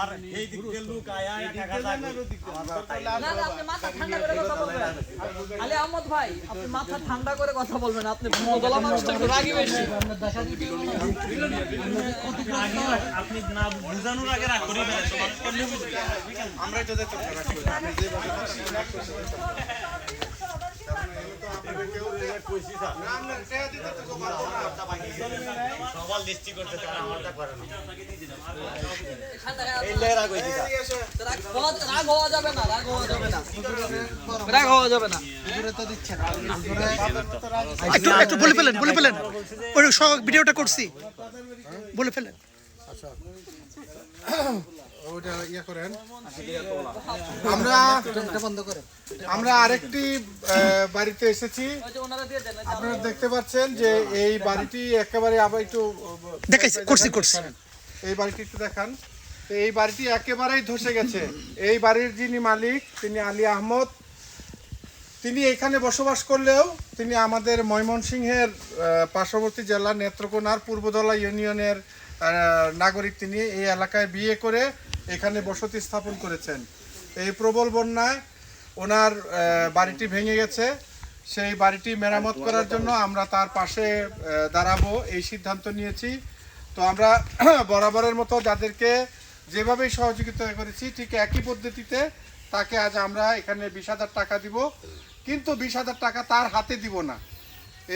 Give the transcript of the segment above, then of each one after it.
আর এই দিক লোক আয়া টাকা আপনি মাথা ঠান্ডা করে কথা বলবেন। আলী আহমদ ভাই আপনি মাথা ঠান্ডা করে কথা বলবেন। আপনি বদলা মানুষটা একটু রাগি বেশি। আপনি না বুঝানোর আগে রাগ করি আমরা এটা দেখতে না, আমরা দিতে তো পারব না। সবাল দৃষ্টি করতে তারা আমারটা করে না। এই লে রাগ হওয়া- রাগ হওয়া যাবে না রাগ হওয়া যাবে না। রাগ হওয়া যাবে না। একটু একটু বলে ফেলেন বলে ফেলেন। ওই সব ভিডিওটা করছি। বলে ফেলেন। ওটা ইয়ে করেন। আমরা আমরা আরেকটি বাড়িতে এসেছি। আপনারা দেখতে পাচ্ছেন যে এই বাড়িটি একেবারে আবার একটু করছি, করছি। এই বাড়িটি একটু দেখান। এই বাড়িটি একেবারেই ধসে গেছে। এই বাড়ির যিনি মালিক তিনি আলী আহমদ তিনি এখানে বসবাস করলেও তিনি আমাদের ময়মনসিংহের পার্শ্ববর্তী জেলা নেত্রকোনার পূর্বদলা ইউনিয়নের নাগরিক তিনি এই এলাকায় বিয়ে করে এখানে বসতি স্থাপন করেছেন। এই প্রবল বন্যায় ওনার বাড়িটি ভেঙে গেছে। সেই বাড়িটি মেরামত করার জন্য আমরা তার পাশে দাঁড়াবো, এই সিদ্ধান্ত নিয়েছি। তো আমরা বরাবরের মতো যাদেরকে যেভাবেই সহযোগিতা করেছি, ঠিক একই পদ্ধতিতে তাকে আজ আমরা এখানে বিশ হাজার টাকা দিব। কিন্তু বিশ হাজার টাকা তার হাতে দিব না।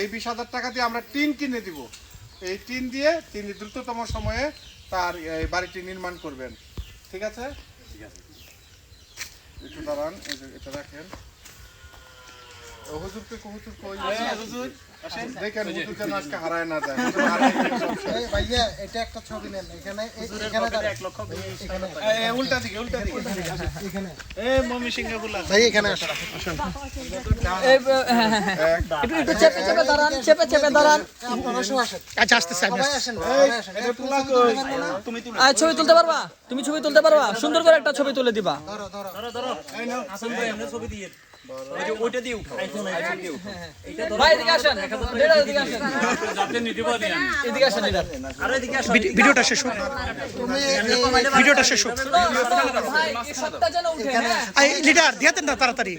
এই বিশ হাজার টাকা দিয়ে আমরা টিন কিনে দিব। এই টিন দিয়ে তিনি দ্রুততম সময়ে তার এই বাড়িটি নির্মাণ করবেন। ঠিক আছে? একটু দাঁড়ান এই যে এটা রাখেন। হুজুরকে হুজুর কই? হুজুর। ছবি নেন। এখানে এ- এখানে দাঁড়ান। এখানে। উল্টা দিকে উল্টা দিকে। এখানে এ মমি সিংহে বলা ভাই এখানে আসেন। এই। একটু একটু চেপে চেপে দাঁড়ান চেপে চেপে দাঁড়ান। আপনারা সব আসেন। আসতেছে আমি সবাই আসতেছি। আসেন সবাই আসেন। এই তুলা কই? তুমি ছবি তুলতে পারবা? তুমি ছবি তুলতে পারবা? সুন্দর করে একটা ছবি তুলে দিবা। ধরো ধরো। ধরো ধরো। হাসান ভাই আমরা ছবি দিয়ে ওইটা দিয়ে উঠাও। ভাই এদিকে আসেন। ভিডিওটা শেষ হোক ভিডিওটা শেষ হোক লিডার দিয়ে দেন না তাড়াতাড়ি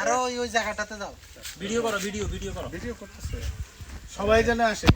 আরও ওই জায়গাটাতে যাও ভিডিও করো ভিডিও ভিডিও করো ভিডিও করতেছে সবাই যেন আসে।